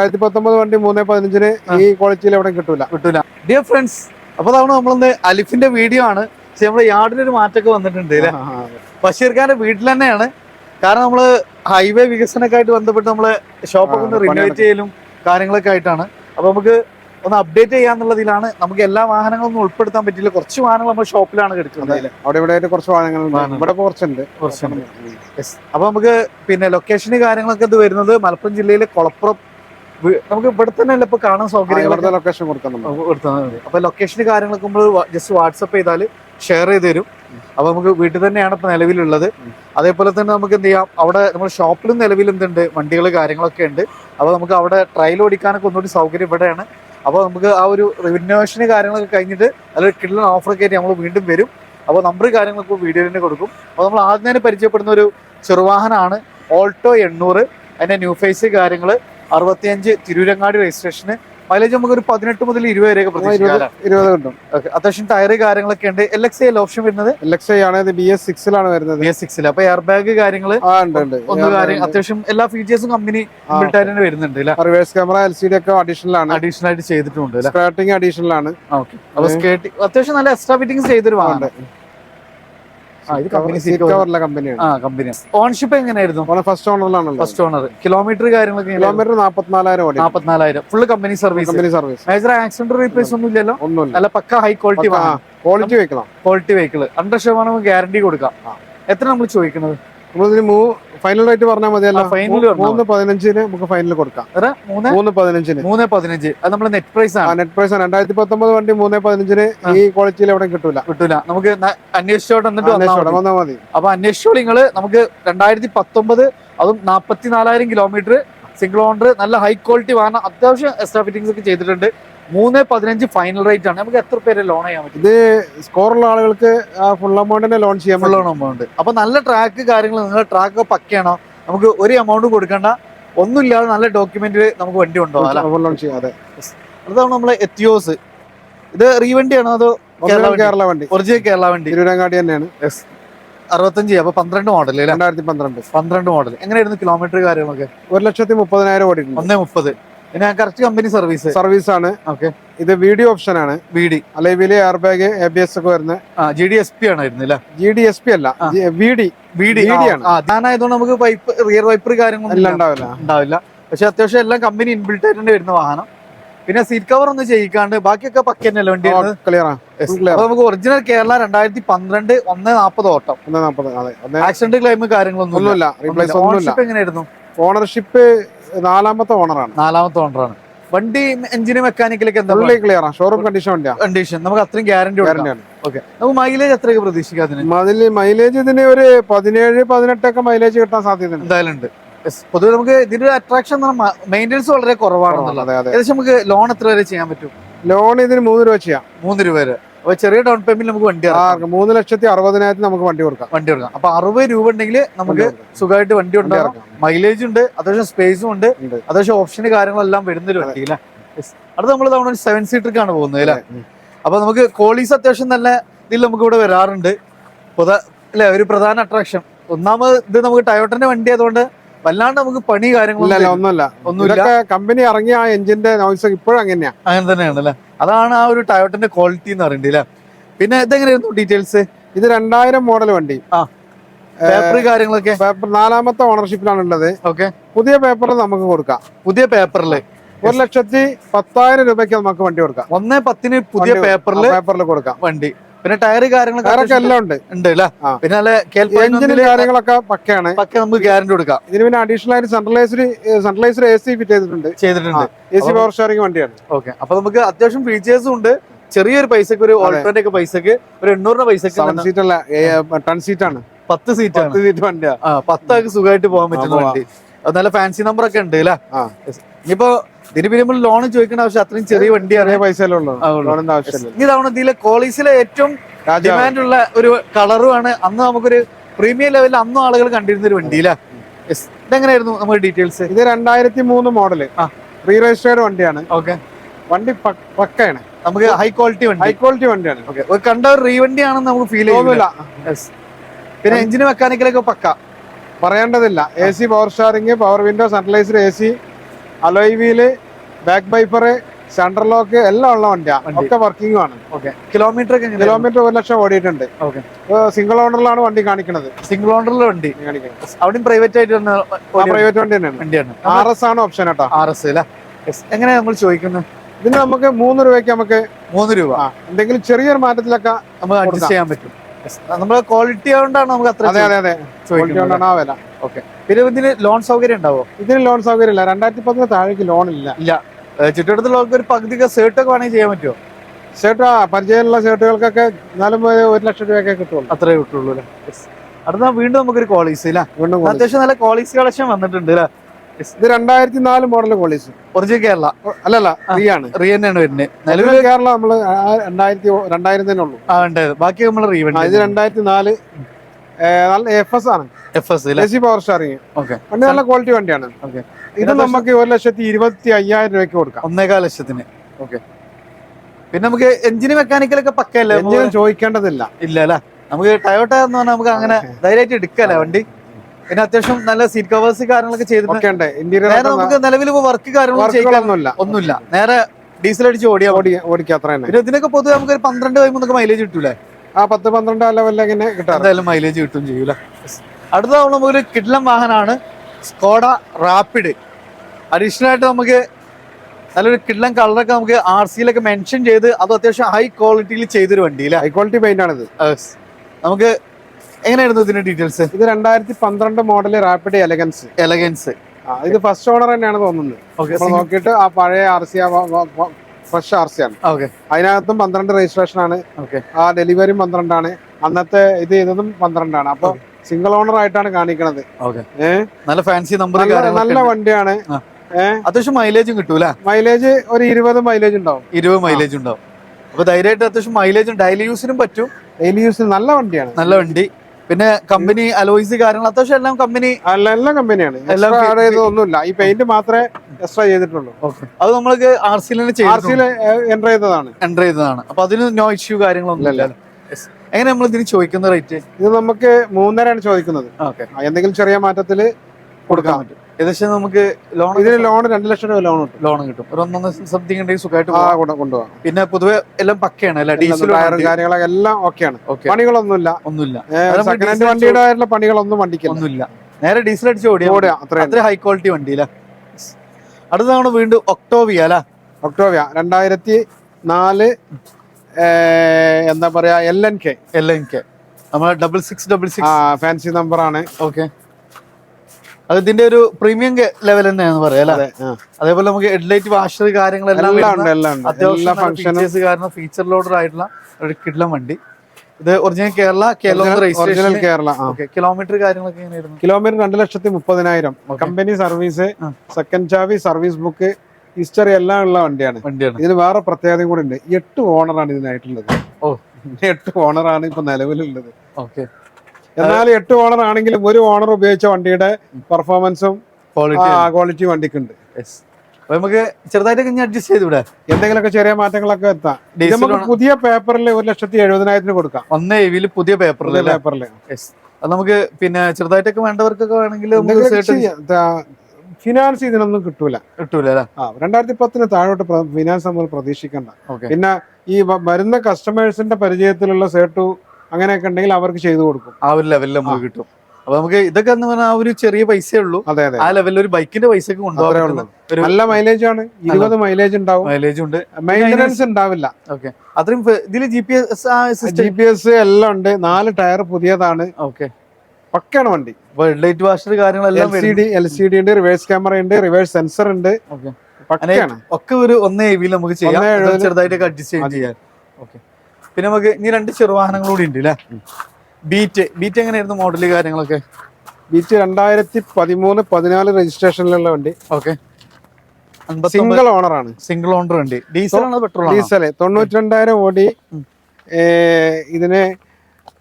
രണ്ടായിരത്തി പത്തൊമ്പത് വണ്ടി മൂന്ന് പതിനഞ്ചിന് ഈ ക്വാളിറ്റിയിൽ എവിടെ കിട്ടൂല. കിട്ടൂല. ഡിയർ ഫ്രണ്ട്സ് അപ്പൊ തവണ നമ്മളൊന്ന് അലിഫിന്റെ വീഡിയോ ആണ്. പക്ഷെ നമ്മുടെ യാർഡിനൊരു മാറ്റമൊക്കെ വന്നിട്ടുണ്ട് അല്ലേ. ബഷീർ ഖാന്റെ വീട്ടിൽ തന്നെയാണ് കാരണം നമ്മൾ ഹൈവേ വികസനമൊക്കെ ആയിട്ട് ബന്ധപ്പെട്ട് നമ്മൾ ഷോപ്പൊക്കെ ഒന്ന് റിനോവേറ്റ് ചെയ്യലും കാര്യങ്ങളൊക്കെ ആയിട്ടാണ്. അപ്പൊ നമുക്ക് ഒന്ന് അപ്ഡേറ്റ് ചെയ്യാന്നുള്ളതിലാണ് നമുക്ക് എല്ലാ വാഹനങ്ങളും ഒന്നും ഉൾപ്പെടുത്താൻ പറ്റില്ല. കുറച്ച് വാഹനങ്ങൾ നമ്മൾ ഷോപ്പിലാണ് കിടക്കുന്നത്. അവിടെ ഇവിടെ ആയിട്ട് കുറച്ച് വാഹനങ്ങളുണ്ട് വാഹനം. ഇവിടെ കുറച്ചുണ്ട്. കുറച്ചുണ്ട്. അപ്പൊ നമുക്ക് പിന്നെ ലൊക്കേഷന് കാര്യങ്ങളൊക്കെ ഇത് വരുന്നത് മലപ്പുറം ജില്ലയിലെ കൊളപ്പുറം നമുക്ക് ഇവിടെ തന്നെ അല്ല ഇപ്പൊ കാണാൻ സൗകര്യം ലൊക്കേഷൻ കൊടുക്കണം അപ്പൊ ലൊക്കേഷൻ കാര്യങ്ങളൊക്കെ നമ്മൾ ജസ്റ്റ് വാട്സപ്പ് ചെയ്താൽ ഷെയർ ചെയ്ത് തരും. അപ്പൊ നമുക്ക് വീട്ടിൽ തന്നെയാണ് ഇപ്പൊ നിലവിലുള്ളത്. അതേപോലെ തന്നെ നമുക്ക് എന്ത് ചെയ്യാം? അവിടെ നമ്മുടെ ഷോപ്പിലും നിലവിൽ എന്തുണ്ട്? വണ്ടികൾ കാര്യങ്ങളൊക്കെ ഉണ്ട്. അപ്പൊ നമുക്ക് അവിടെ ട്രയൽ ഓടിക്കാനൊക്കെ ഒന്നുകൂടി സൗകര്യം ഇവിടെയാണ്. അപ്പൊ നമുക്ക് ആ ഒരു റിനോവേഷന് കാര്യങ്ങളൊക്കെ കഴിഞ്ഞിട്ട് അതിൽ കിട്ടുന്ന ഓഫറൊക്കെ ആയിട്ട് നമ്മൾ വീണ്ടും വരും. അപ്പോൾ നമ്പർ കാര്യങ്ങളൊക്കെ വീഡിയോ തന്നെ കൊടുക്കും. അപ്പോൾ നമ്മൾ ആദ്യം തന്നെ പരിചയപ്പെടുന്ന ഒരു ചെറുവാഹനമാണ് ഓൾട്ടോ എണ്ണൂറ്. അതിന്റെ ന്യൂ ഫേസ് കാര്യങ്ങൾ അറുപത്തിയഞ്ച് തിരൂരങ്ങാടി രജിസ്ട്രേഷന് മൈലേജ് നമുക്ക് ഒരു പതിനെട്ട് മുതൽ ഇരുപത് വരെയൊക്കെ ഇരുപത് കിട്ടും. അത്യാവശ്യം ടയർ കാര്യങ്ങളൊക്കെ ഉണ്ട്. എൽ എക്സ് ഐ ഓപ്ഷൻ വരുന്നത്? എൽ എക്സ് ഐ ആണ് ബി എസ് സിക്സിലാണ് വരുന്നത്. ബി എസ് സിക്സിൽ അപ്പൊ എയർ ബാഗ് കാര്യങ്ങൾ ഒന്ന് കാര്യം അത്യാവശ്യം എല്ലാ ഫീച്ചേഴ്സും കമ്പനി ബിൽട്ടാരിന് വരുന്നുണ്ട് reverse camera L C D ഒക്കെ അഡീഷണൽ ആണ്. അഡീഷണൽ ആയിട്ട് ചെയ്തിട്ടുണ്ട് സ്ക്രാട്ടിങ് അഡീഷണൽ ആണ്. ഓക്കെ അപ്പൊ സ്കേട്ട് അത്യാവശ്യം നല്ല എക്സ്ട്രാ ഫിറ്റിംഗ് വാഹനം. ആ ഇത് കമ്പനി സീറ്റ് കമ്പനിയാണ് ആ കമ്പനി ഓൺഷിപ്പ് എങ്ങനെയായിരുന്നു? ഫസ്റ്റ് ഓണറിലാണ് ഫസ്റ്റ് ഓണർ കിലോമീറ്റർ കാര്യങ്ങളൊക്കെ കിലോമീറ്റർ നാപ്പത്തിനാലായിരം ഓടി. നാപ്പത്തിനാലായിരം. Full company service company service major accident replace ഒന്നും ഇല്ലല്ലോ ഒന്നുമില്ല. അല്ല പക്ക high quality quality vehicle quality vehicle hundred ശതമാനം ഗ്യാരണ്ടി കൊടുക്കാം. എത്ര നമ്മൾ ചോദിക്കുന്നത്? നമ്മളിതിന് മൂ ഫൈനൽ റേറ്റ് പറഞ്ഞാൽ മതിയല്ലോ. മൂന്ന് പതിനഞ്ചിന് നമുക്ക് ഫൈനൽ കൊടുക്കാം. മൂന്ന്? പതിനഞ്ചിന്. മൂന്ന് പതിനഞ്ച്. അത് നമ്മൾ നെറ്റ് പ്രൈസ് ആണ്. നെറ്റ് പ്രൈസ് രണ്ടായിരത്തി പത്തൊമ്പത് വണ്ടി മൂന്ന് പതിനഞ്ചിന്. ഈ ക്വാളിറ്റിയിൽ എവിടെ കിട്ടൂല. കിട്ടൂല. നമുക്ക് അന്വേഷിച്ചോട്ട് എന്നിട്ട്. വന്നാൽ മതി. അപ്പൊ അന്വേഷിച്ചോ നിങ്ങൾ. നമുക്ക് രണ്ടായിരത്തി പത്തൊമ്പത് അതും നാപ്പത്തി നാലായിരം കിലോമീറ്റർ സിംഗിൾ ഓണർ നല്ല ഹൈ ക്വാളിറ്റി വാഹനം അത്യാവശ്യം എക്സ്ട്രാ ഫിറ്റിംഗ്സ് ഒക്കെ ചെയ്തിട്ടുണ്ട്. മൂന്ന് പതിനഞ്ച് ഫൈനൽ റേറ്റ് ആണ്. നമുക്ക് എത്ര പേര് ലോൺ ചെയ്യാൻ പറ്റും? ഇത് സ്കോറുള്ള ആളുകൾക്ക് ഫുൾ എമൗണ്ടിനെ ലോൺ ചെയ്യാൻ ഫുൾ എമൗണ്ട് അപ്പൊ നല്ല ട്രാക്ക് കാര്യങ്ങൾ നിങ്ങളുടെ ട്രാക്ക് പക്കയാണോ? നമുക്ക് ഒരു എമൗണ്ട് കൊടുക്കേണ്ട. ഒന്നുമില്ലാതെ നല്ല ഡോക്യുമെന്റ് നമുക്ക് വണ്ടി ഉണ്ടോ ഫുൾ ലോൺ ചെയ്യാതെ അതെ. അതാണ് നമ്മളെ എത്തിയോസ് ഇത് റീവണ്ടിയാണോ അതോ കേരള വണ്ടി? ഒറിജിനൽ കേരള വണ്ടി. തിരുവരങ്ങാടി തന്നെയാണ്. അറുപത്തഞ്ച് അപ്പൊ പന്ത്രണ്ട് മോഡൽ രണ്ടായിരത്തി പന്ത്രണ്ട്. പന്ത്രണ്ട് മോഡൽ എങ്ങനെയായിരുന്നു കിലോമീറ്റർ കാര്യങ്ങളൊക്കെ? ഒരു ലക്ഷത്തി മുപ്പതിനായിരം ഓടി ഒന്നേ മുപ്പത്. പിന്നെ കറക്റ്റ് കമ്പനി സർവീസ് സർവീസ് ആണ്. ഓക്കെ ഇത് വീഡിയോ ഓപ്ഷൻ ആണ്. V D അലൈവിൽ air bag A B S ഒക്കെ വരുന്ന ആ ജി ഡി എസ് പി ആണ് വരുന്നില്ല ജി ഡി എസ് പി അല്ല. വി ഡി വി ഡി ആണ്. ഞാനായതുകൊണ്ട് നമുക്ക് പൈപ്പ് റിയർ വൈപ്പർ കാര്യങ്ങളൊന്നും ഉണ്ടാവില്ല. ഉണ്ടാവില്ല. പക്ഷെ അത്യാവശ്യം എല്ലാം കമ്പനി ഇൻബിൽട്ട് ആയിട്ട് വരുന്ന വാഹനം. പിന്നെ സീറ്റ് കവർ ഒന്ന് ചെയ്യിക്കാണ്ട് ബാക്കിയൊക്കെ പക്ക തന്നെയല്ലേ വണ്ടി വരുന്നത്? ക്ലിയർ ആണ് അപ്പൊ നമുക്ക് ഒറിജിനൽ കേരള രണ്ടായിരത്തി പന്ത്രണ്ട് ഒന്ന് നാപ്പത് ഓട്ടം. ഒന്ന് നാപ്പത് ആക്സിഡന്റ് ക്ലെയിം കാര്യങ്ങളൊന്നും ഒന്നുമില്ല. റീപ്ലേസ് ഒന്നുമില്ല. ഓണർഷിപ്പ് എങ്ങനെയായിരുന്നു? ഓണർഷിപ്പ് നാലാമത്തെ ഓണറാണ് നാലാമത്തെ ഓണറാണ് വണ്ടി എഞ്ചിന് മെക്കാനിക്കലൊക്കെ എന്താ ക്ലിയർ ആണ്. ഷോറൂം കണ്ടീഷൻ വണ്ടിയാണ് കണ്ടീഷൻ നമുക്ക് അത്രയും ഗ്യാരണ്ടി ഗ്യാരണ്ടിയാണ് ഗ്യാരണ്ടി ഓക്കെ നമുക്ക് മൈലേജ് എത്രയൊക്കെ പ്രതീക്ഷിക്കാം അതിന്? മൈലേജ് ഇതിന് ഒരു പതിനേഴ് പതിനെട്ടൊക്കെ മൈലേജ് കിട്ടാൻ സാധ്യത എന്തായാലും ഉണ്ട്. പൊതുവെ നമുക്ക് ഇതിന്റെ ഒരു അട്രാക്ഷൻ മെയിന്റെനൻസ് വളരെ കുറവാണെന്നുള്ളത്. ഏകദേശം നമുക്ക് ലോൺ എത്ര വരെ ചെയ്യാൻ പറ്റും? ലോൺ ഇതിന് മൂന്ന് രൂപ ചെയ്യാം. മൂന്ന് രൂപ വരെ. ചെറിയ ഡൗൺ പേയ്മെന്റ് നമുക്ക് വണ്ടി മൂന്ന് ലക്ഷത്തി അറുപതിനായിരത്തി നമുക്ക് വണ്ടി കൊടുക്കാം. വണ്ടി കൊടുക്കാം. അപ്പൊ അറുപത് രൂപ ഉണ്ടെങ്കിൽ നമുക്ക് സുഖമായിട്ട് വണ്ടി വണ്ടി മൈലേജ് ഉണ്ട് അത്യാവശ്യം സ്പേസും ഉണ്ട്. അത്യാവശ്യം ഓപ്ഷന് കാര്യങ്ങളെല്ലാം വരുന്നൊരു വണ്ടി അല്ലേ. അടുത്ത നമ്മൾ തവണ സെവൻ സീറ്റർക്കാണ് പോകുന്നത് അല്ലേ. അപ്പൊ നമുക്ക് കോളീസ് അത്യാവശ്യം നല്ല ഇതിൽ നമുക്ക് ഇവിടെ വരാറുണ്ട്. അല്ലെ? ഒരു പ്രധാന അട്രാക്ഷൻ ഒന്നാമത് ഇത് നമുക്ക് ടയോട്ടന്റെ വണ്ടി ആയതുകൊണ്ട് വല്ലാണ്ട് നമുക്ക് പണി ഇല്ല കാര്യങ്ങളൊന്നും ഇല്ല. ഒന്നുമില്ല. ഒന്നുമില്ല. കമ്പനി ഇറങ്ങിയ ആ എഞ്ചിന്റെ നോയ്സ് ഇപ്പോഴും അങ്ങനെയാ. അങ്ങനെ തന്നെയാണ് അല്ലെ? അതാണ് ആ ഒരു ടയോട്ടിന്റെ ക്വാളിറ്റി എന്ന് പറയുന്നത് അല്ലേ? പിന്നെ ഇതെങ്ങനെയായിരുന്നു ഡീറ്റെയിൽസ് ഇത് രണ്ടായിരം മോഡൽ വണ്ടി. ആ പേപ്പർ കാര്യങ്ങളൊക്കെ? പേപ്പർ നാലാമത്തെ ഓണർഷിപ്പിലാണ് ഉള്ളത്. ഓക്കെ. പുതിയ പേപ്പർ നമുക്ക് കൊടുക്കാം. പുതിയ പേപ്പറിൽ ഒരു ലക്ഷത്തി പത്തായിരം രൂപയ്ക്ക് നമുക്ക് വണ്ടി കൊടുക്കാം. ഒന്നേ പത്തിന് പുതിയ പേപ്പറിൽ പേപ്പറിൽ കൊടുക്കാം. വണ്ടി. പിന്നെ ടയർ കാര്യങ്ങളൊക്കെ എല്ലാം ഉണ്ട്. ഉണ്ട് അല്ലേ. പിന്നെ നല്ല എഞ്ചിനും കാര്യങ്ങളൊക്കെ പക്കയാണ്. പക്ക നമുക്ക് ഗ്യാരണ്ടി കൊടുക്കാം. ഇതിന് പിന്നെ അഡീഷണൽ ആയിട്ട് centralised centralised A C fit ചെയ്തിട്ടുണ്ട്. ചെയ്തിട്ടുണ്ട്. എ സി പവർ ഷെയറിംഗ് വണ്ടിയാണ്. ഓക്കെ. അപ്പൊ നമുക്ക് അത്യാവശ്യം ഫീച്ചേഴ്സും ഉണ്ട്. ചെറിയൊരു പൈസക്ക് ഒരു ഓൾട്ടോന്റെ ഒക്കെ പൈസക്ക് ഒരു എണ്ണൂറിന് പൈസക്ക് സീറ്റ് അല്ല ടൺ സീറ്റ് ആണ്. പത്ത് സീറ്റ് പത്ത് സീറ്റ് വണ്ടിയാ. ആ പത്താൾക്ക് സുഖമായിട്ട് പോകാൻ പറ്റുന്ന വണ്ടി. നല്ല ഫാൻസി നമ്പർ ഒക്കെ ഉണ്ട് അല്ലേ? ഇപ്പൊ ഇനിയിപ്പോ ഇതിന് പിന്നെ നമ്മൾ ലോൺ ചോദിക്കേണ്ട ആവശ്യം അത്രയും ചെറിയ വണ്ടി അറിയ പൈസയിലേ ഉള്ളൂ. ആ, ലോണിന്റെ ആവശ്യമില്ല. ഇനി തവണ ഇതിലെ കോളീസിലെ ഏറ്റവും ഡിമാൻഡ് ഉള്ള ഒരു കളറുമാണ് അന്ന് നമുക്കൊരു പ്രീമിയം ലെവലിൽ അന്നും ആളുകൾ കണ്ടിരുന്ന ഒരു വണ്ടി അല്ലേ? ഇതെങ്ങനെയായിരുന്നു നമ്മുടെ ഡീറ്റെയിൽസ് ഇത് രണ്ടായിരത്തി മൂന്ന് മോഡൽ. റീ രജിസ്റ്റേർഡ് വണ്ടിയാണ്. ഓക്കെ വണ്ടി പക്കയാണ്. നമുക്ക് ഹൈ ക്വാളിറ്റി വണ്ടി. ഹൈ ക്വാളിറ്റി വണ്ടിയാണ്. ഓക്കെ കണ്ട ഒരു റീ വണ്ടിയാണെന്ന് നമുക്ക് ഫീൽ ചെയ്യുന്നില്ല. പിന്നെ എഞ്ചിന് മെക്കാനിക്കലൊക്കെ പക്ക. പറയേണ്ടതില്ല. A C power steering power window centralised A C alloy wheel back wiper central lock എല്ലാം ഉള്ള വണ്ടിയാണ് വണ്ടി. ഒക്കെ വർക്കിംഗ് ആണ്. കിലോമീറ്റർ കിലോമീറ്റർ ഒരു ലക്ഷം ഓടിയിട്ടുണ്ട്. സിംഗിൾ ഓണറിലാണ് വണ്ടി കാണിക്കുന്നത് സിംഗിൾ ഓണറിലെ വണ്ടി? അവിടെയും പ്രൈവറ്റ് ആയിട്ട് പ്രൈവറ്റ് വണ്ടി തന്നെയാണ്. വണ്ടിയാണ്. ആർ എസ് ആണ് ഓപ്ഷൻ കേട്ടോ. ആർ എസ് അല്ലേ? എങ്ങനെയാ നമ്മൾ ചോദിക്കുന്നത്? ഇതിന് നമുക്ക് മൂന്ന് രൂപയ്ക്ക് നമുക്ക് മൂന്ന് രൂപ. എന്തെങ്കിലും ചെറിയൊരു മാറ്റത്തിലൊക്കെ നമുക്ക് അഡ്ജസ്റ്റ് ചെയ്യാൻ പറ്റും. നമ്മളെ ക്വാളിറ്റി ആയതുകൊണ്ടാണ് നമുക്ക് അത്ര അതെ അതെ അതെ. ക്വാളിറ്റി ആ വില. പിന്നെ ഇതിന് ലോൺ സൗകര്യം ഉണ്ടാവോ? ഇതിന് ലോൺ സൗകര്യം ഇല്ല. രണ്ടായിരത്തി പത്തിന് താഴേക്ക് ലോൺ ഇല്ല. ഇല്ല. ചുറ്റുവട്ടത്തുള്ളവർക്ക് ഒരു പകുതി സേർട്ട് ഒക്കെ വേണമെങ്കിൽ ചെയ്യാൻ പറ്റുമോ? ഷർട്ട് ആ പരിചയമുള്ള ഷർട്ടുകൾക്കൊക്കെ എന്നാലും ഒരു ഒരു ലക്ഷം രൂപയൊക്കെ കിട്ടുള്ളൂ. അത്രേ കിട്ടുള്ളൂ അല്ലേ? അടുത്ത വീണ്ടും നമുക്കൊരു കോളീസ് അല്ലേ വീണ്ടും അത്യാവശ്യം നല്ല കോളീസ് കളക്ഷൻ വന്നിട്ടുണ്ട് അല്ലേ? ഇത് രണ്ടായിരത്തി നാല് മോഡൽ പോളീസ് ഒറിജിനൽ കേരള അല്ലല്ല റീ ആണ്. റീ ആണ് വരുന്നത്. നിലവിൽ കേരള നമ്മൾ രണ്ടായിരത്തി രണ്ടായിരം തന്നെ ഉള്ളൂ. ആ ഉണ്ടായത് ബാക്കി നമ്മൾ ആ, ഇത് രണ്ടായിരത്തി നാല് നല്ല എഫ് എസ് ആണ്. F S A C power steering വണ്ടി നല്ല ക്വാളിറ്റി വണ്ടിയാണ്. ഇത് നമുക്ക് ഒരു ലക്ഷത്തി ഇരുപത്തി അയ്യായിരം രൂപയ്ക്ക് കൊടുക്കാം. ഒന്നേകാൽ ലക്ഷത്തിന്. ഓക്കെ പിന്നെ നമുക്ക് എഞ്ചിന് മെക്കാനിക്കലൊക്കെ പക്കല്ലേ എഞ്ചിനും ചോദിക്കേണ്ടതില്ല. ഇല്ല അല്ല? നമുക്ക് ടയോട്ട എന്ന് പറഞ്ഞാൽ നമുക്ക് അങ്ങനെ ധൈര്യമായിട്ട് എടുക്കല്ലേ വണ്ടി? പിന്നെ അത്യാവശ്യം നല്ല സീറ്റ് കവേഴ്സ് കാര്യങ്ങളൊക്കെ ചെയ്തിട്ടുണ്ട് നേരെ നമുക്ക് നിലവിൽ വർക്ക് ചെയ്യാനൊന്നുമില്ല ഒന്നുമില്ല. നേരെ ഡീസൽ അടിച്ച് ഓടിയാ ഓടിക്കുക അത്ര തന്നെ. പിന്നെ ഇതിനൊക്കെ പൊതുവെ നമുക്ക് ഒരു പന്ത്രണ്ട് കഴിയുമ്പോൾ മൈലേജ് കിട്ടൂലേ? ആ പത്ത് പന്ത്രണ്ട് ലെവലിൽ ഇങ്ങനെ കിട്ടാം എന്തായാലും മൈലേജ് കിട്ടും ചെയ്യൂല? അടുത്ത നമുക്ക് ഒരു കിഡ്ലം വാഹനമാണ് സ്കോഡ റാപ്പിഡ് അഡീഷണൽ ആയിട്ട് നമുക്ക് നല്ലൊരു കിഡ്ലം കളറൊക്കെ നമുക്ക് ആർ സിയിലൊക്കെ മെൻഷൻ ചെയ്ത് അത് അത്യാവശ്യം ഹൈ ക്വാളിറ്റിയിൽ ചെയ്തൊരു വണ്ടി അല്ലേ ഹൈ ക്വാളിറ്റി പെയിന്റ് ആണിത്. നമുക്ക് എങ്ങനെയായിരുന്നു ഇതിന്റെ ഡീറ്റെയിൽസ് ഇത് രണ്ടായിരത്തി പന്ത്രണ്ട് മോഡൽ റാപ്പിഡ് എലഗൻസ് എലഗൻസ് ഇത് ഫസ്റ്റ് ഓണർ തന്നെയാണ് തോന്നുന്നത്. നോക്കിയിട്ട് ആ പഴയ R C fresh R C ആണ്. ഓക്കെ അതിനകത്തും പന്ത്രണ്ട് രജിസ്ട്രേഷൻ ആണ്. ഓക്കെ ആ ഡെലിവറിയും പന്ത്രണ്ടാണ്. അന്നത്തെ ഇത് ചെയ്തതും പന്ത്രണ്ടാണ്. അപ്പൊ സിംഗിൾ ഓണർ ആയിട്ടാണ് കാണിക്കണത്. നല്ല ഫാൻസി നമ്പർ നല്ല വണ്ടിയാണ്. അത്യാവശ്യം മൈലേജും കിട്ടൂല? മൈലേജ് ഒരു ഇരുപത് മൈലേജ് ഉണ്ടാവും. ഇരുപത് മൈലേജ് ഉണ്ടാവും. അപ്പൊ ധൈര്യമായിട്ട് അത്യാവശ്യം മൈലേജും ഡെയിലി യൂസിനും പറ്റും. ഡെയിലി യൂസിന് നല്ല വണ്ടിയാണ്. നല്ല വണ്ടി. പിന്നെ കമ്പനി അലോയ്സ് കാര്യങ്ങൾ അത്യാവശ്യം എല്ലാം കമ്പനി അല്ല എല്ലാം കമ്പനിയാണ് എല്ലാം ഒന്നുമില്ല ആഡ് ചെയ്തതൊന്നുമില്ല ഈ പെയിന്റ് മാത്രമേ എക്സ്ട്രാ ചെയ്തിട്ടുള്ളൂ. അത് നമ്മൾക്ക് ആർ സിയിൽ ആർ സിയിൽ എന്റർ ചെയ്തതാണ്. എന്റർ ചെയ്തതാണ്. അപ്പൊ അതിന് നോ ഇഷ്യൂ കാര്യങ്ങളൊന്നും ഇല്ല എങ്ങനെ നമ്മൾ ഇതിന് ചോദിക്കുന്ന റേറ്റ് ഇത് നമുക്ക് മൂന്നരയാണ് ചോദിക്കുന്നത്. എന്തെങ്കിലും ചെറിയ മാറ്റത്തിൽ കൊടുക്കാൻ പറ്റും. ഏകദേശം നമുക്ക് ലോൺ ഇതിന് ലോൺ രണ്ട് ലക്ഷം രൂപ ലോൺ കിട്ടും. ലോൺ കിട്ടും. ഒരു ഒന്നൊന്ന് സംതിങ് ഉണ്ടെങ്കിൽ സുഖമായിട്ട്. കൊണ്ടുപോകാം പിന്നെ പൊതുവെ എല്ലാം പക്കയാണ് അല്ല? ഡീസൽ കാര്യങ്ങളൊക്കെ എല്ലാം ഓക്കെയാണ്. ഓക്കെ. പണികളൊന്നുമില്ല. ഒന്നുമില്ല. സെക്കൻഡ് ഹാൻഡ് വണ്ടിയുടെ പണികളൊന്നും വണ്ടിക്ക് ഒന്നുമില്ല. നേരെ ഡീസൽ അടിച്ച് ഓടിയാ അത്ര ഹൈ ക്വാളിറ്റി വണ്ടി അല്ല? അടുത്ത തവണ വീണ്ടും ഒക്ടോവിയ അല്ല? ഒക്ടോവിയ രണ്ടായിരത്തി നാല് എന്താ പറയാ L N K L N K നമ്മളെ double six double six fancy number ആണ്. ഓക്കെ അത് ഇതിന്റെ ഒരു പ്രീമിയം ലെവൽ തന്നെയാണ് പറയാം അല്ലേ? അതേപോലെ നമുക്ക് ഹെഡ്ലൈറ്റ് വാഷർ കാര്യങ്ങളെല്ലാം അത്യാവശ്യം കാരണം ഫീച്ചർ ലോഡർ ആയിട്ടുള്ള ഒരു കിഡ്ലം വണ്ടി. ഇത് original Kerala Kerala original Kerala kilometre കാര്യങ്ങളൊക്കെ എങ്ങനെയായിരുന്നു കിലോമീറ്റർ രണ്ട് ലക്ഷത്തി മുപ്പതിനായിരം. കമ്പനി സർവീസ് സെക്കൻഡ് ചാവി സർവീസ് ബുക്ക് ഹിസ്റ്ററി എല്ലാം ഉള്ള വണ്ടിയാണ്. വണ്ടിയാണ്. ഇതിന് വേറെ പ്രത്യേകതയും കൂടെ ഉണ്ട്. എട്ട് ഓണറാണ് ഇതിനായിട്ടുള്ളത്. ഓ. എട്ട് ഓണറാണ് ഇപ്പൊ നിലവിലുള്ളത്. ഓക്കെ എന്നാൽ എട്ട് ഓണർ ആണെങ്കിലും ഒരു ഓണർ ഉപയോഗിച്ച വണ്ടിയുടെ പെർഫോമൻസും ക്വാളിറ്റി വണ്ടിക്കുണ്ട്. നമുക്ക് ചെറുതായിട്ടൊക്കെ ഇനി അഡ്ജസ്റ്റ് ചെയ്ത് വിടാം എന്തെങ്കിലുമൊക്കെ ചെറിയ മാറ്റങ്ങളൊക്കെ എത്താം. നമുക്ക് പുതിയ പേപ്പറിൽ ഒരു ലക്ഷത്തി എഴുപതിനായിരത്തിന് കൊടുക്കാം. ഒന്ന് എവിയിൽ പുതിയ പേപ്പറിൽ പേപ്പറിൽ അത് നമുക്ക് പിന്നെ ചെറുതായിട്ടൊക്കെ വേണ്ടവർക്കൊക്കെ വേണമെങ്കിൽ ഫിനാൻസ് ഇതിനൊന്നും കിട്ടൂല. കിട്ടൂല ആ രണ്ടായിരത്തി പത്തിന് താഴോട്ട് ഫിനാൻസ് നമ്മൾ പ്രതീക്ഷിക്കണ്ട. പിന്നെ ഈ വരുന്ന കസ്റ്റമേഴ്സിന്റെ പരിചയത്തിലുള്ള സേട്ടു അങ്ങനെയൊക്കെ ഉണ്ടെങ്കിൽ അവർക്ക് ചെയ്തു കൊടുക്കും. ആ ഒരു ലെവലിൽ നമുക്ക് കിട്ടും. അപ്പൊ നമുക്ക് ഇതൊക്കെ എന്ന് പറഞ്ഞാൽ ആ ഒരു ചെറിയ പൈസയേ ഉള്ളൂ. അതെ അതെ. ആ ലെവലിൽ ഒരു ബൈക്കിന്റെ പൈസക്ക്. പറ്റുന്ന ഒരു നല്ല മൈലേജ് ആണ്. ഇരുപത് മൈലേജ് ഉണ്ടാവും. മൈലേജ് ഉണ്ട്. മെയിന്റനൻസ് ഉണ്ടാവില്ല. ഓക്കെ അത്രയും ഇതിൽ G P S G P S എല്ലാം ഉണ്ട്. നാല് ടയർ പുതിയതാണ്. ഓക്കെ പക്കയാണ് വണ്ടി. ലൈറ്റ് വാഷർ എൽ കാര്യങ്ങളെല്ലാം C D L C D ഉണ്ട് റിവേഴ്സ് ക്യാമറ ഉണ്ട് റിവേഴ്സ് സെൻസർ ഉണ്ട്. ഒക്കെ ഒരു ഒന്നേ നമുക്ക് ചെയ്യാം. ചെറുതായിട്ട് അഡ്ജസ്റ്റ് ചെയ്യാൻ ചെയ്യാം. ഓക്കെ പിന്നെ നമുക്ക് ഇനി രണ്ട് ചെറുവാഹനങ്ങൾ കൂടി ഉണ്ട് അല്ലേ ബീറ്റ് ബീറ്റ് എങ്ങനെയായിരുന്നു മോഡൽ കാര്യങ്ങളൊക്കെ? ബീറ്റ് രണ്ടായിരത്തി പതിമൂന്ന് പതിനാല് രജിസ്ട്രേഷനിലുള്ള വണ്ടി. ഓക്കെ സിംഗിൾ ഓണർ ആണ്. സിംഗിൾ ഓണർ വണ്ടി. ഡീസൽ ആണോ പെട്രോൾ ഡീസൽ തൊണ്ണൂറ്റി രണ്ടായിരം ഓടി. ഇതിന്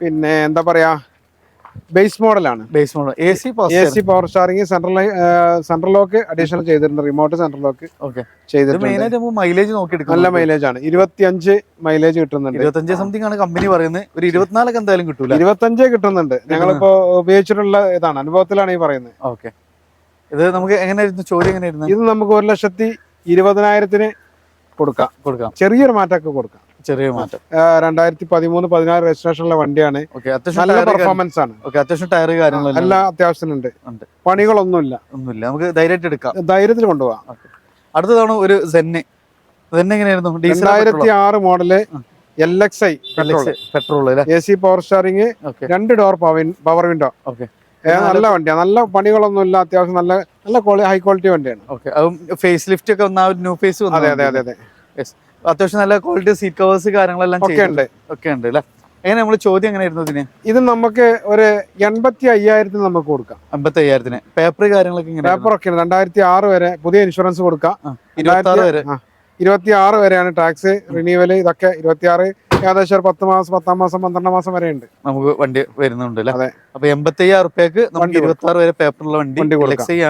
പിന്നെ എന്താ പറയാ? ബേസ് മോഡലാണ് base model A C A C power steering central central lock additional ചെയ്തിട്ടുണ്ട്. റിമോട്ട് സെൻട്രൽ ലോക്ക് ഓക്കെ ചെയ്തിട്ടുണ്ട്. മൈലേജ് നോക്കി നല്ല മൈലേജ് ആണ്. ഇരുപത്തിയഞ്ച് മൈലേജ് കിട്ടുന്നുണ്ട്. ഇരുപത്തഞ്ച് സംതിങ് ആണ് കമ്പനി പറയുന്നത്. ഒരു ഇരുപത്തിനാലൊക്കെ എന്തായാലും കിട്ടൂല. ഇരുപത്തഞ്ച് കിട്ടുന്നുണ്ട്. ഞങ്ങളിപ്പോ ഉപയോഗിച്ചിട്ടുള്ള ഇതാണ്. അനുഭവത്തിലാണ് ഈ പറയുന്നത്. ഓക്കെ ഇത് നമുക്ക് എങ്ങനെയായിരുന്നു? ചോദ്യം എങ്ങനെയായിരുന്നു? ഇത് നമുക്ക് ഒരു ലക്ഷത്തി ഇരുപതിനായിരത്തിന് കൊടുക്കാം. കൊടുക്കാം. ചെറിയൊരു മാറ്റമൊക്കെ കൊടുക്കാം. ചെറിയ മാറ്റം. രണ്ടായിരത്തി പതിമൂന്ന് പതിനാറ് രജിസ്ട്രേഷനുള്ള വണ്ടിയാണ്. നല്ല പെർഫോമൻസ് ആണ്. അത്യാവശ്യം ടയർ കാര്യങ്ങളെല്ലാം എല്ലാ അത്യാവശ്യത്തിനുണ്ട്. ഉണ്ട്. പണികളൊന്നുമില്ല. ഒന്നുമില്ല. നമുക്ക് ധൈര്യമായിട്ട് എടുക്കാം. ധൈര്യത്തിൽ കൊണ്ടുപോകാം. അടുത്തതാണ് ഒരു സെന്ന് സെന്ന് എങ്ങനെയായിരുന്നു? രണ്ടായിരത്തി ആറ് model L X I petrol A C power steering രണ്ട് ഡോർ പവർ വിൻഡോ ഓക്കെ നല്ല വണ്ടിയാണ് നല്ല പണികളൊന്നുമില്ല. അത്യാവശ്യം നല്ല നല്ല ക്വാളിറ്റി ഹൈ ക്വാളിറ്റി വണ്ടിയാണ്. ഓക്കെ അതും ഫേസ് ലിഫ്റ്റ് ഒക്കെ ന്യൂ ഫേസ് അതെ അതെ അതെ അതെ. അത്യാവശ്യം നല്ല ക്വാളിറ്റി സീറ്റ് കവേഴ്സ് കാര്യങ്ങളെല്ലാം ഒക്കെ ഉണ്ട്. ഒക്കെ ഉണ്ട് അല്ലേ? എങ്ങനെ നമ്മൾ ചോദ്യം എങ്ങനെയായിരുന്നു ഇതിന്? ഇത് നമുക്ക് ഒരു എൺപത്തി അയ്യായിരത്തിന് നമുക്ക് കൊടുക്കാം. അമ്പത്തി അയ്യായിരത്തിന് പേപ്പർ കാര്യങ്ങളൊക്കെ ഇങ്ങനെ പേപ്പർ ഒക്കെ രണ്ടായിരത്തി ആറ് വരെ പുതിയ ഇൻഷുറൻസ് കൊടുക്കാം. ഇരുപത്തി ആറ് വരെ. ഇരുപത്തി ആറ് വരെയാണ് ടാക്സ് റിന്യൂവൽ ഇതൊക്കെ ഇരുപത്തി ആറ് ഏകദേശം ഒരു പത്ത് മാസം പത്താം മാസം പന്ത്രണ്ടാം മാസം വരെ ഉണ്ട് നമുക്ക് വണ്ടി വരുന്നുണ്ട് അല്ലേ. അപ്പൊ എൺപത്തി അയ്യായിരം റുപ്യക്ക് നമുക്ക് ഇരുപത്തി ആറ് വരെ പേപ്പറുള്ള വണ്ടി.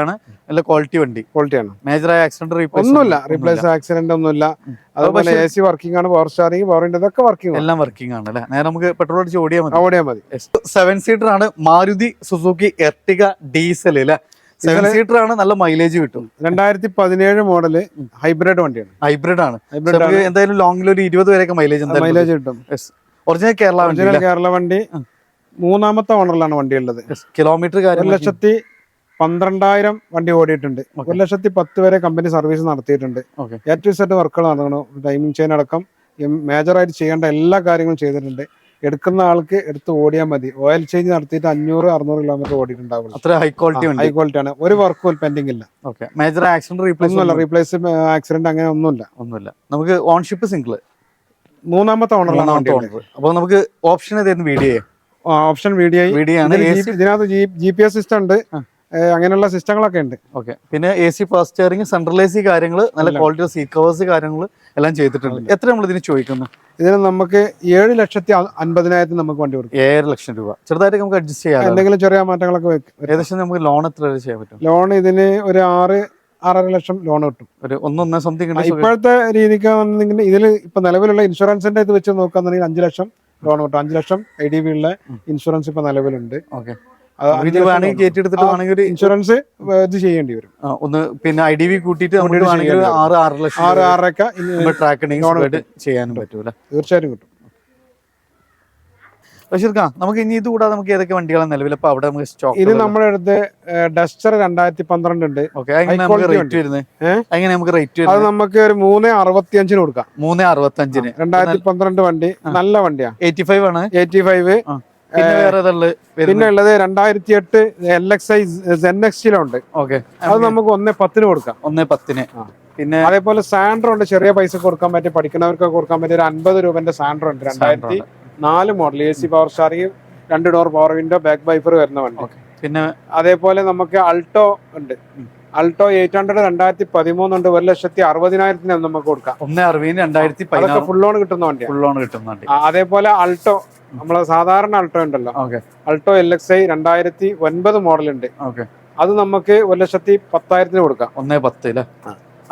ആണ്. നല്ല ക്വാളിറ്റി വണ്ടി. ക്വാളിറ്റിയാണ് മേജറായ ആക്സിഡന്റ് റീപ്ലേസ് ഒന്നുമില്ല. റീപ്ലേസ് ആക്സിഡന്റ് ഒന്നുമില്ല. അതുപോലെ എ സി വർക്കിംഗ് ആണ് പവർ സ്റ്റാറിംഗ് പവർ ഇതൊക്കെ വർക്കിംഗ് എല്ലാം വർക്കിംഗ് ആണ് അല്ലേ? നേരെ നമുക്ക് പെട്രോൾ അടിച്ച് ഓടിയാൽ മതി. ഓടിയാൽ മതി. സെവൻ സീറ്റർ ആണ് മാരുതി സുസുക്കി എർട്ടിക ഡീസൽ അല്ലേ? സെവൻ സീറ്റർ ആണ് നല്ല മൈലേജ് കിട്ടും. രണ്ടായിരത്തി പതിനേഴ് മോഡൽ ഹൈബ്രിഡ് വണ്ടിയാണ്. ഹൈബ്രിഡ് ആണ്. എന്തായാലും ലോങ്ങിൽ ഒരു ഇരുപത് വരെയൊക്കെ മൈലേജ് മൈലേജ് കിട്ടും. ഒറിജിനൽ കേരള വണ്ടി ഒറിജിനൽ കേരള വണ്ടി. മൂന്നാമത്തെ ഓണറിലാണ് വണ്ടി ഉള്ളത് കിലോമീറ്റർ ഒരു ലക്ഷത്തി പന്ത്രണ്ടായിരം വണ്ടി ഓടിയിട്ടുണ്ട്. ഒരു ലക്ഷത്തി പത്ത് വരെ കമ്പനി സർവീസ് നടത്തിയിട്ടുണ്ട്. ഏറ്റവും എ ടു സെറ്റ് വർക്കുകൾ നടക്കണം ടൈമിംഗ് ചെയിൻ അടക്കം. മേജറായിട്ട് ചെയ്യേണ്ട എല്ലാ കാര്യങ്ങളും ചെയ്തിട്ടുണ്ട്. എടുക്കുന്ന ആൾക്ക് എടുത്ത് ഓടിയാൽ മതി. ഓയിൽ ചേഞ്ച് നടത്തിയിട്ട് അഞ്ഞൂറ് അറുന്നൂറ് കിലോമീറ്റർ ഓടിയിട്ടുണ്ടാവുള്ളൂ. അത്ര ഹൈ ക്വാളിറ്റി ഹൈ ക്വാളിറ്റി ആണ്. ഒരു വർക്കും പെൻഡിംഗ് ഇല്ല. ഓക്കെ മേജർ ആക്സിഡന്റ് റീപ്ലേസ് ഒന്നുമില്ല. റീപ്ലേസ് ആക്സിഡന്റ് അങ്ങനെ ഒന്നുമില്ല. ഒന്നുമില്ല. നമുക്ക് ഓൺഷിപ്പ് സിംഗിൾ മൂന്നാമത്തെ ഓണറിലാണ് വണ്ടി ഓണർ അപ്പൊ നമുക്ക് ഓപ്ഷൻ ഏതായിരുന്നു? വീഡിയോ ഓപ്ഷൻ വീഡിയോ ഇതിനകത്ത് ജി പി എസ് സിസ്റ്റം ഉണ്ട്. അങ്ങനെയുള്ള സിസ്റ്റങ്ങളൊക്കെ ഉണ്ട്. ഓക്കെ. പിന്നെ A C fast steering central A C കാര്യങ്ങൾ നല്ല ക്വാളിറ്റി സീറ്റ് കവേഴ്സ് കാര്യങ്ങൾ എല്ലാം ചെയ്തിട്ടുണ്ട്. എത്ര നമ്മൾ ഇതിന് ചോദിക്കുന്നു? ഇതിന് നമുക്ക് ഏഴ് ലക്ഷത്തി അൻപതിനായിരത്തി അൻപതിനായിരത്തിന് നമുക്ക് വണ്ടി കൊടുക്കും. ഏഴ് ലക്ഷം രൂപ. ചെറുതായിട്ട് നമുക്ക് അഡ്ജസ്റ്റ് ചെയ്യാം എന്തെങ്കിലും ചെറിയ മാറ്റങ്ങളൊക്കെ വെക്കും ഏകദേശം നമുക്ക് ലോൺ എത്ര വരെ ചെയ്യാൻ പറ്റും? ലോൺ ഇതിന് ഒരു ആറ് ആറര ലക്ഷം ലോൺ കിട്ടും. ഒരു ഒന്നൊന്നര സംതിങ് ഇപ്പോഴത്തെ രീതിക്ക് വന്നിട്ടുണ്ടെങ്കിൽ ഇതിൽ ഇപ്പൊ നിലവിലുള്ള ഇൻഷുറൻസിന്റെ ഇത് വെച്ച് നോക്കുകയാണെന്നുണ്ടെങ്കിൽ അഞ്ച് ലക്ഷം ലോൺ കിട്ടും. അഞ്ച് ലക്ഷം ഐ ഡി ബി ഉള്ള ഇൻഷുറൻസ് ഇപ്പൊ നിലവിലുണ്ട്. ഓക്കെ. ഇത് ഇൻഷുറൻസ് ഇത് ചെയ്യേണ്ടി വരും. ഒന്ന് പിന്നെ ഐ ഡി വി കൂട്ടിയിട്ട് ആറ് ആറ് ലക്ഷം ആറ് ആറരക്ക ട്രാക്കിംഗ് ചെയ്യാനും പറ്റൂല. തീർച്ചയായിട്ടും കിട്ടും. ബഷീർക്കാ നമുക്ക് ഇനി ഇത് കൂടാതെ നമുക്ക് ഏതൊക്കെ വണ്ടികളാണ് നിലവിൽ അപ്പൊ അവിടെ നമുക്ക് ഇത് സ്റ്റോക്ക് നമ്മുടെ അടുത്ത് ഡസ്റ്റർ രണ്ടായിരത്തി പന്ത്രണ്ട് ഉണ്ട്. റേറ്റ് വരുന്നത് എങ്ങനെ നമുക്ക് റേറ്റ് അത് നമുക്ക് ഒരു മൂന്ന് അറുപത്തി അഞ്ചിന് കൊടുക്കാം. മൂന്ന് അറുപത്തഞ്ചിന് രണ്ടായിരത്തി പന്ത്രണ്ട് വണ്ടി നല്ല വണ്ടിയാണ് എയ്റ്റി ഫൈവ് ആണ്. Eighty five. പിന്നെ ഉള്ളത് രണ്ടായിരത്തി എട്ട് എൽ എക്സ് ഐ സെൻ എക്സിലുണ്ട് ഓക്കെ. അത് നമുക്ക് ഒന്നേ പത്തിന് കൊടുക്കാം. ഒന്നേ പത്തിന്. പിന്നെ അതേപോലെ സാൻഡ്രോ ഉണ്ട് ചെറിയ പൈസ കൊടുക്കാൻ പറ്റിയ പഠിക്കുന്നവർക്ക് കൊടുക്കാൻ പറ്റിയ ഒരു അൻപത് രൂപന്റെ സാൻഡ്രോ ഉണ്ട്. രണ്ടായിരത്തി നാല് model A C power steering രണ്ട് door power window back wiper വരുന്ന വണ്ടി. പിന്നെ അതേപോലെ നമുക്ക് അൾട്ടോ ഉണ്ട്. അൾട്ടോ എയ്റ്റ് ഹൺഡ്രഡ് രണ്ടായിരത്തി പതിമൂന്നുണ്ട് ഒരു ലക്ഷത്തി അറുപതിനായിരത്തിന് നമുക്ക് കൊടുക്കാം. ഒന്ന് അറുപതിന് രണ്ടായിരത്തി അതൊക്കെ ഫുൾ ലോൺ കിട്ടുന്ന വണ്ടി ഫുൾ ലോൺ കിട്ടുന്ന വണ്ടി. അതേപോലെ അൾട്ടോ. നമ്മളെ സാധാരണ അൾട്ടോ ഉണ്ടല്ലോ. Okay Alto L X I രണ്ടായിരത്തി ഒൻപത് മോഡൽ ഉണ്ട് ഓക്കെ അത് നമുക്ക് ഒരു ലക്ഷത്തി പത്തായിരത്തിന് കൊടുക്കാം. ഒന്നേ പത്ത് അല്ലേ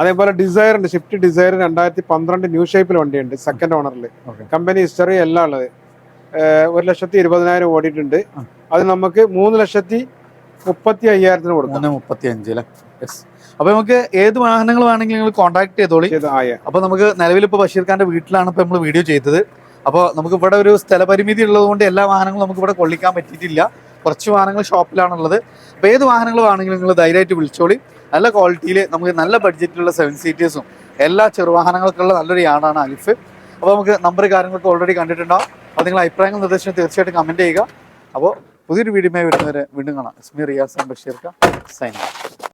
അതേപോലെ ഡിസയർ ഉണ്ട്. സ്വിഫ്റ്റ് ഡിസയർ രണ്ടായിരത്തി പന്ത്രണ്ട് ന്യൂ ഷേപ്പിൽ വണ്ടിയുണ്ട്. സെക്കൻഡ് ഓണറിൽ കമ്പനി ഹിസ്റ്ററി എല്ലാം ഉള്ളത്. ഒരു ലക്ഷത്തി ഇരുപതിനായിരം ഓടിയിട്ടുണ്ട്. അത് നമുക്ക് മൂന്ന് ലക്ഷത്തി മുപ്പത്തി അയ്യായിരത്തിന് കൊടുക്കാം. മൂന്ന് മുപ്പത്തി അഞ്ച് അല്ലേ യെസ് അപ്പൊ നമുക്ക് ഏത് വാഹനങ്ങൾ വേണമെങ്കിലും നിങ്ങൾ കോൺടാക്ട് ചെയ്തോളി. ചെയ്ത അപ്പൊ നമുക്ക് നിലവിൽ ഇപ്പൊ ബഷീർ ഖാന്റെ വീട്ടിലാണ് ഇപ്പൊ നമ്മൾ വീഡിയോ ചെയ്തത്. അപ്പോൾ നമുക്ക് ഇവിടെ ഒരു സ്ഥലപരിമിതി ഉള്ളതുകൊണ്ട് എല്ലാ വാഹനങ്ങളും നമുക്ക് ഇവിടെ കൊള്ളിക്കാൻ പറ്റിയിട്ടില്ല. കുറച്ച് വാഹനങ്ങൾ ഷോപ്പിലാണുള്ളത്. അപ്പോൾ ഏത് വാഹനങ്ങൾ വേണമെങ്കിലും നിങ്ങൾ ധൈര്യമായിട്ട് വിളിച്ചോളി. നല്ല ക്വാളിറ്റിയിൽ നമുക്ക് നല്ല ബഡ്ജറ്റിലുള്ള സെവൻ സീറ്റേഴ്സും എല്ലാ ചെറുവാഹനങ്ങൾക്കുള്ള നല്ലൊരു യാർഡാണ് അലിഫ്. അപ്പോൾ നമുക്ക് നമ്പർ കാര്യങ്ങളൊക്കെ ഓൾറെഡി കണ്ടിട്ടുണ്ടാവും. അപ്പോൾ നിങ്ങൾ അഭിപ്രായങ്ങൾ നിർദ്ദേശം തീർച്ചയായിട്ടും കമന്റ് ചെയ്യുക. അപ്പോൾ പുതിയൊരു വീഡിയോ വരുന്നവരെ വീണ്ടും കാണാം. ഇസ്മി റിയാസ് ബഷീർക്ക സൈൻ